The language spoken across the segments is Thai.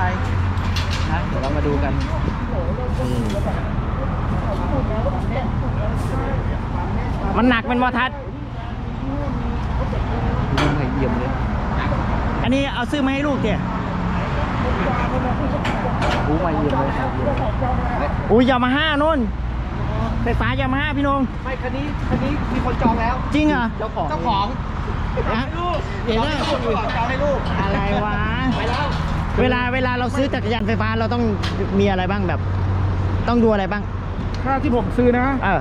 ภัยนะเดี๋ยวเรามาดูกันอืมมันหนักเป็นวอทัศน์ดูใหม่เยี่ยมเลยอันนี้เอาซื้อมาให้ลูกเตี่ยดูใหม่เยี่ยมเลยครับเยี่ยมเลยอุ้ยยามาฮ่านู่นไฟฟ้ายามาฮ่าพี่นงไม่คันนี้คันนี้มีคนจองแล้ว จริงเหรอเจ้าของเจ้าของฮะเดี๋ยวนะจองให้ลูกอะไรวะไปแล้ว เวลาเวลาเราซื้อจักรยานไฟฟ้าเราต้องมีอะไรบ้างแบบ ต้องดูอะไรบ้างค่าที่ผมซื้อนะเออ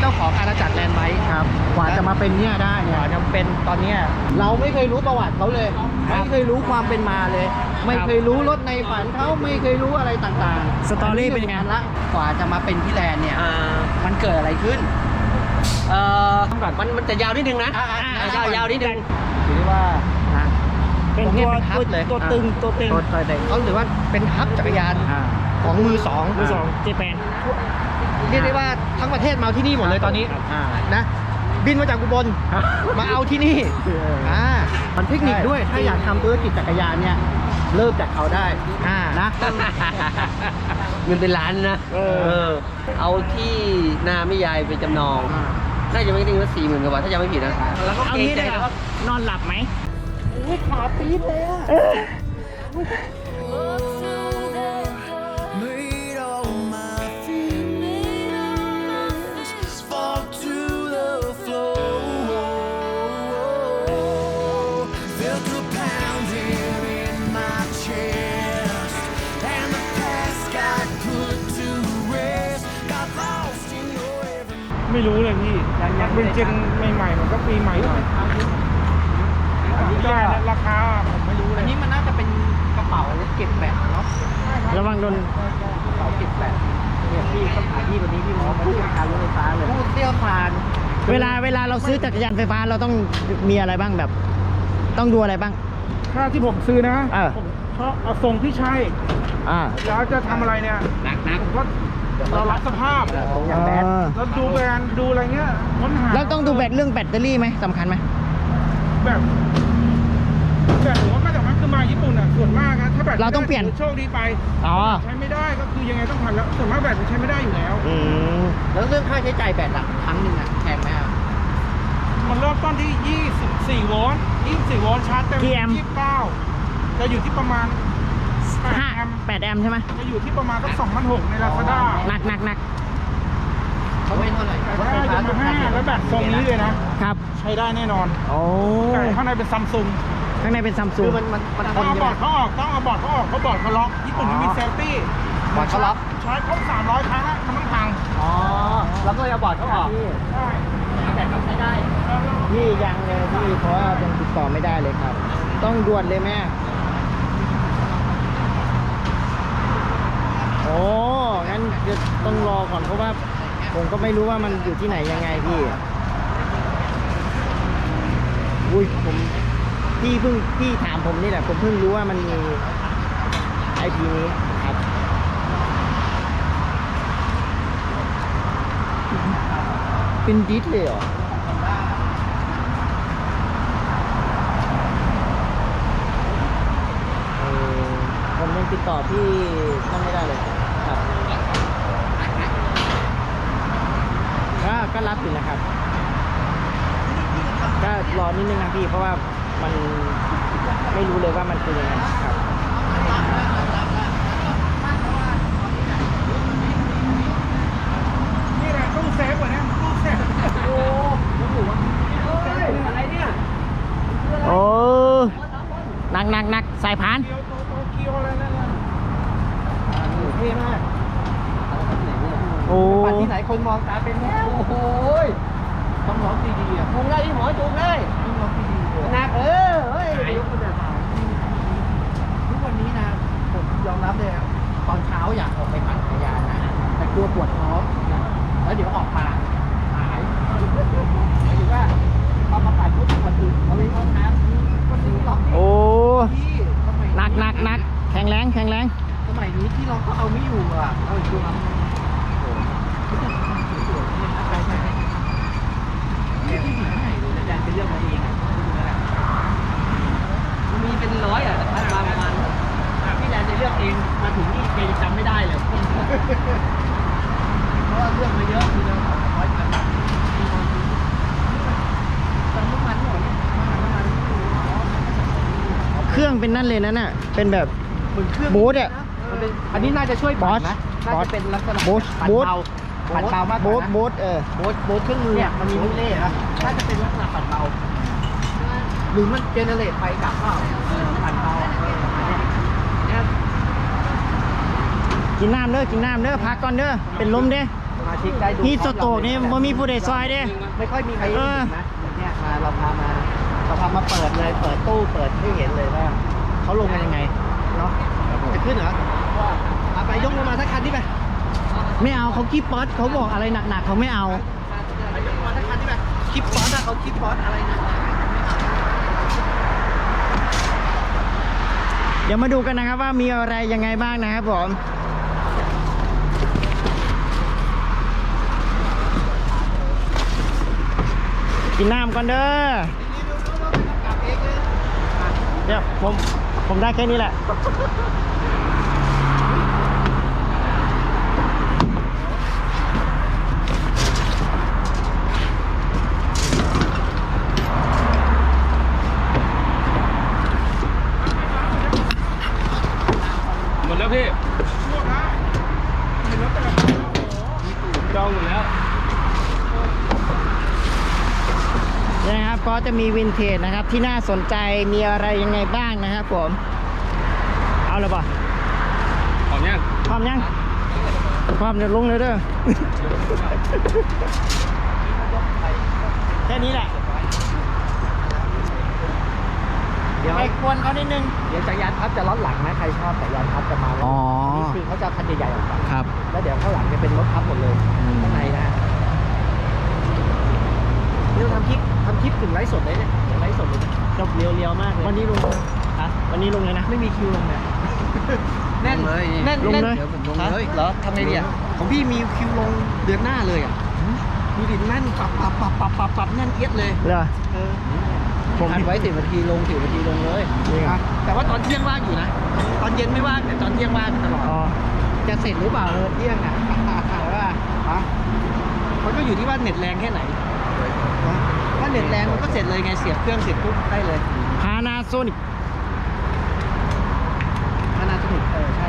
เจ้าของอาณาจักรแลนด์ไบค์ครับกว่าจะมาเป็นเนี่ยได้กเนี่ยว่าจะเป็นตอนเนี้ย เราไม่เคยรู้ประวัติเขาเลยครับไม่เคยรู้ความเป็นมาเลย ไม่เคยรู้รถในฝันเขาไม่เคยรู้อะไรต่างๆสตอรี่เป็นยังไงอัละกว่าจะมาเป็นพี่แลนด์เนี่ย อ่ามันเกิดอะไรขึ้น เอ่อมันมันจะยาวนิดนึงนะอ่าอ่าอ่ายาวยาวนิดนึง ถือได้ว่านะ เป็นผมเนี่ตัยวเป็นฮับเลยตัวตึงตัวตึงตัวตัวเด็กเขาถือว่าเป็นฮับจักรยานอ่าของมือสองมือสองเจแปนเรียกได้ว่าทั้งประเทศมาเอาที่นี่หมดเลยตอนนี้อ่านะบินมาจากอุบลมาเอาที่นี่อ่ามันเทคนิคด้วยถ้าอยากทำธุรกิจจักรยานเนี่ยเริ่มจากเขาได้อ่านะเงินเป็นล้านนะเออ เอาที่นาไม่ยายไปจำนองน่าจะไม่ถึงว่าสี่หมื่นกว่าบาทถ้าจำไม่ผิดนะแล้วก็เอาเกรงงี้ใจได้เหรนะ อครับนอนหลับไหม Made all my fears fall to the floor. Felt the pounding in my chest, and the past got put to rest. Got lost in your every ไม่รู้เลยพี่ มันเป็นเจนใหม่ๆ มันก็ปีใหม่หน่อย ได้นะราคาผมไม่รู้เลอัยนนี้มันน่าจะเป็นกระเป๋าเก็บแบตเนาะระวังโดนกระเป๋าเก็บแบตเนี่ยพี่ต้องหาที่ตัวนี้พี่มองผู้เชี่ยวชาญรถไฟฟ้าเลยผู้เชี่ยวชาญเวลาเวลาเราซื้อจักรยานไฟฟ้าเราต้องมีอะไรบ้างแบบ ต้องดูอะไรบ้างค่าที่ผมซื้อนะเออ ผมชอบเอาทรงที่ใช่อ่าแล้วจะทำอะไรเนี่ยหนักหนักผมก็เรารับสภาพตรงอย่างแบตแล้วดูแบรนด์ดูอะไรเงี้ยค้นหาแล้วต้องดูแบตเรื่องแบตเตอรี่ไหมสำคัญไหมแบบ แบบผมว่ามาจากนั้นคือมาญี่ปุ่นอะส่วนมากนะถ้าแบบเราต้องเปลี่ยน โชคดีไปอ๋อ ใช้ไม่ได้ก็คือยังไงต้องทำแล้วส่วนมากแบบมันใช้ไม่ได้อยู่แล้ว อืม แล้วเรื่องค่าใช้จ่ายแบตอะครั้งหนึ่งอะแพงไหมอะมันเริ่มต้นที่ 24 โวลต์ 24 โวลต์ชาร์จเต็มกี่แอมป์ 29จะอยู่ที่ประมาณ8ห้าแอมป์แปดแอมป์ใช่ไหมจะอยู่ที่ประมาณสัก2,600ในลาซาด้าหนักหนักหนักเขาไม่เท่าไหร่แต่ถ้ายามาฮ่าแล้วแบบทรงนี้เลยนะ ครับ ใช้ได้แน่นอน โอ้ แต่ข้างในเป็นซัมซุง ข้างในเป็นซัมซุคืง อมันมันมันทต้องนเอาใช่บไหอมร์ดเขาออกต้องเอาบอร์ดเขาออกเพราะบอร์ดเขาล็อกญี่ปุ่นมันมีเซฟตี้บอร์ดเขาล็อกใช้ครบ300 ครั้งแล้วมันต้องพังอ๋อแล้วก็เลยเอาบอร์ดเขาออกใช่แต่ก็ใช้ได้ พี่ยังเลยพี่เพราะว่ายังติดต่อไม่ได้เลยครับ ต้องด่วนเลยแม่โอ้งั้นจะต้องรอก่อนเพราะว่า ผมก็ไม่รู้ว่ามันอยู่ที่ไหนยังไงพี่ อุ้ยผม พี่เพิ่งพี่ถามผมนี่แหละ ผมเพิ่งรู้ว่ามันมีไอพีนี้ครับเป็นดิสเลยเหรอผมยังติดต่อพี่นั่นไม่ได้เลยครับก็ก็รับอยู่นะครับ ก็รอนิดนึงนะพี่เพราะว่า มันไม่รู้เลยว่ามันเป็นยังไงครับนี่แหละตู้เซฟวะเนี่ยตู้เซฟโอ้โหอะไรเนี่ยโอ้หนักหนักหนักสายพานเกียวโตโตเกียวอะไรนั่นน่ะเท่มากโอ้ปัดที่ไหนคนมองตาเป็นแง่โอ้โหยต้องร้องดีๆอะจูงได้ที่หมอจูงได้ นักเออเฮ้ยยกคนหนักทุกวันนี้นะผมยอมรับเลยตอนเช้าอยากออกไปปั่นจักรยานนะแต่กลัวปวดท้องแล้วเดี๋ยวออกมาหายหมายถึงว่าพอมาปั่นปุ๊บปวดอึเอาไปห้องน้ำก็ซื้อล็อก โอ้ ที่สมัย หนักหนักหนักแข็งแรงแข็งแรง สมัยนี้ที่เราก็เอาไม่อยู่อะเอาอีกตัวครับโอ้โหใช่ใช่แกไม่มีให้เลยอาจารย์เป็นเรื่องมาเองอะดูนะ มีเป็นร้อยอะแต่พัดมาประมาณพี่แลนด์จะ ลือกเองมาถึงนี่แกยังจำไม่ได้เลย เพราะว่าเลือกมาเยอะคือเราร้อยพันมีคนซื้อเติมน้ำมันหน่อยเนี่ยน้ำมันอ๋อ เค รื่องเป็นนั่นเลยนั่นน่ะ เป็นแบบ เหมือนเครื่องโบ๊ทอะมันเป็นอันนี้น่าจะช่วยปั่นนะบอสน่าจะเป็นลักษณะโบ๊ทปั่นโบ๊ท เบาปั่นเบามากกโบ๊ว่าทนะโบ๊ทเออ โบ๊ทโบ๊ทเครื่องมือเนี่ยมันมีลูกเล่ห์นะน่าจะเป็นลักษณะปั่นเบาหรือมันเจเนเรตไฟกลับเปล่าเออปั่นเบาเอออันเนี้ยเนี่ยกินน้ำเด้อ กินน้ำเด้อ พักก่อนเด้อ เป็นลมเด้สมาชิกได้ดูนี่สโตกนี่บ่มีผู้ใดซอยเด้ไม่ค่อยมีใครเอเห็อนนะอย่างเนี่ยมาเราพามา เราพามาเปิดเลย เปิดตู้เปิดให้เห็นเลยว่าเขาลงกันยังไงเนาะจะขึ้นเหรอเอาไปยกลงมาสักคันนี่ไปไม่เอาเขาคีบป๊อตเขาบอกอะไรหนักๆเขาไม่เอาไปยกลงมาสักคันนี่ไปคลิปฟอนต์อะเขาคลิปฟอนต์อะไรนะเดี๋ยวมาดูกันนะครับว่ามีอะไรยังไงบ้างนะครับผมกินน้ำก่อนเด้อเดี๋ยวผมผมได้แค่นี้แหละ หมดแล้วพี่จองหมดแล้ว นี่นะครับก็จะมีวินเทจนะครับที่น่าสนใจมีอะไรยังไงบ้างนะครับผม เอาเลยป่ะของยังพร้อมยังพร้อมเดี๋ยวลงเลยเด้อแค่นี้แหละเดี๋ยวไปควนเขานิดนึงเดี๋ยวจักรยานพับจะล้อหลังนะใครชอบจักรยานพับจะมาเลยอ๋อนนี้คือเขาจะเอาคันใหญ่ๆออกไปครับ แล้วเดี๋ยวข้างหลังจะเป็นรถพับหมดเลยอืมข้างในนะ นี่เราทำคลิปทำคลิปถึงไลฟ์สดเลยเนี่ยถึงไลฟ์สดเลยนะจบเรียวๆมากเลยวันนี้ลงฮะวันนี้ลงเลยนะไม่มีคิวลงเนี่ยแน่นลงเลยแน่นลงแน่นเลยเดี๋ยวผมลงฮะเลยเหรอทำไงดีอะของพี่มีคิวลงเดือนหน้าเลยอะดูดิแน่นปับปับปับปับปับปับแน่นเอียดเลยเหรอเออผมอัดไว้สิบนาทีลงสิบนาทีลงเลยนี่ไงอะแต่ว่าตอนเที่ยงว่างอยู่นะ ตอนเย็นไม่ว่างแต่ตอนเที่ยงว่างตลอดอ๋อจะเสร็จหรือเปล่าเออเที่ยงอะว่าฮะมันก็อยู่ที่ว่าเน็ตแรงแค่ไหนนะ ถ้าเน็ตแรงมันก็เสร็จเลยไงเสียบเครื่องเสร็จปุ๊บได้เลยพานาโซนิกมานาสนุกเออใช่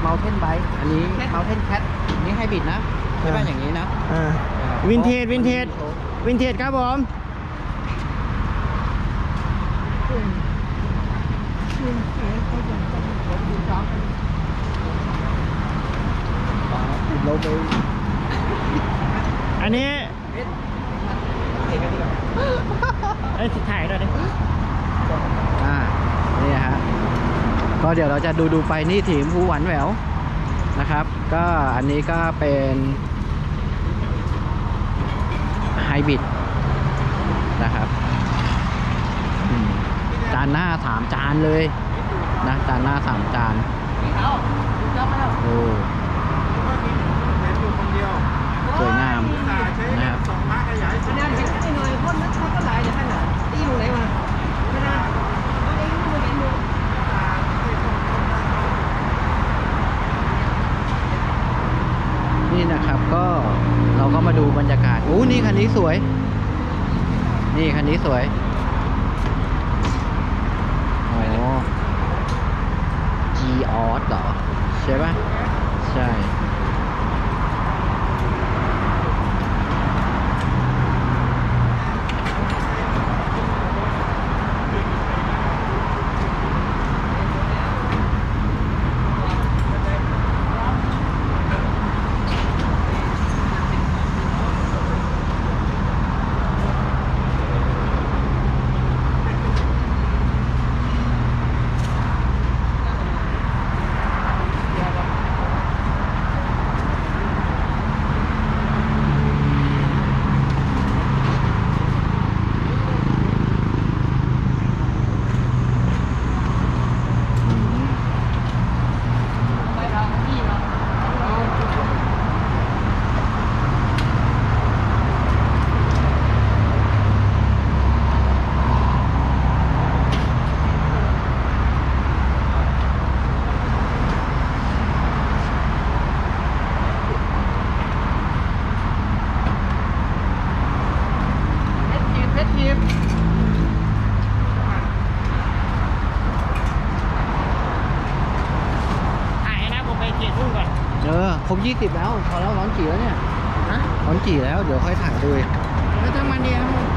เมาเทนไบอันนี้เมาเทนแคทอันนี้ไฮบริดนะใช่ป่ะอย่างนี้นะอ่าวินเทจวินเทจวินเทจครับผมโลเบลอันนี้ เอ้ยถ่ายด้วยดิอ่านี่ฮะก็เดี๋ยวเราจะดูดูไปนี่ถีมภูหวานแหววนะครับ ก็อันนี้ก็เป็นไฮบริดนะครับจานหน้าสามจานเลยนะจานหน้าสามจานโอ้สวยงามนะครับ นี่นะครับก็เราก็มาดูบ รยากาศอู้นี่คันนี้สวย นี่คันนี้สวยโอ้จีออสเหรอ ใช่ปะใช่ ครบยี่สิบแล้ว พอแล้วร้อนจีแล้วเนี่ยฮะร้อนจีแล้ว เดี๋ยวค่อยถ่ายดูอีกแล้วถ้ามันเดียวถ่ายหมด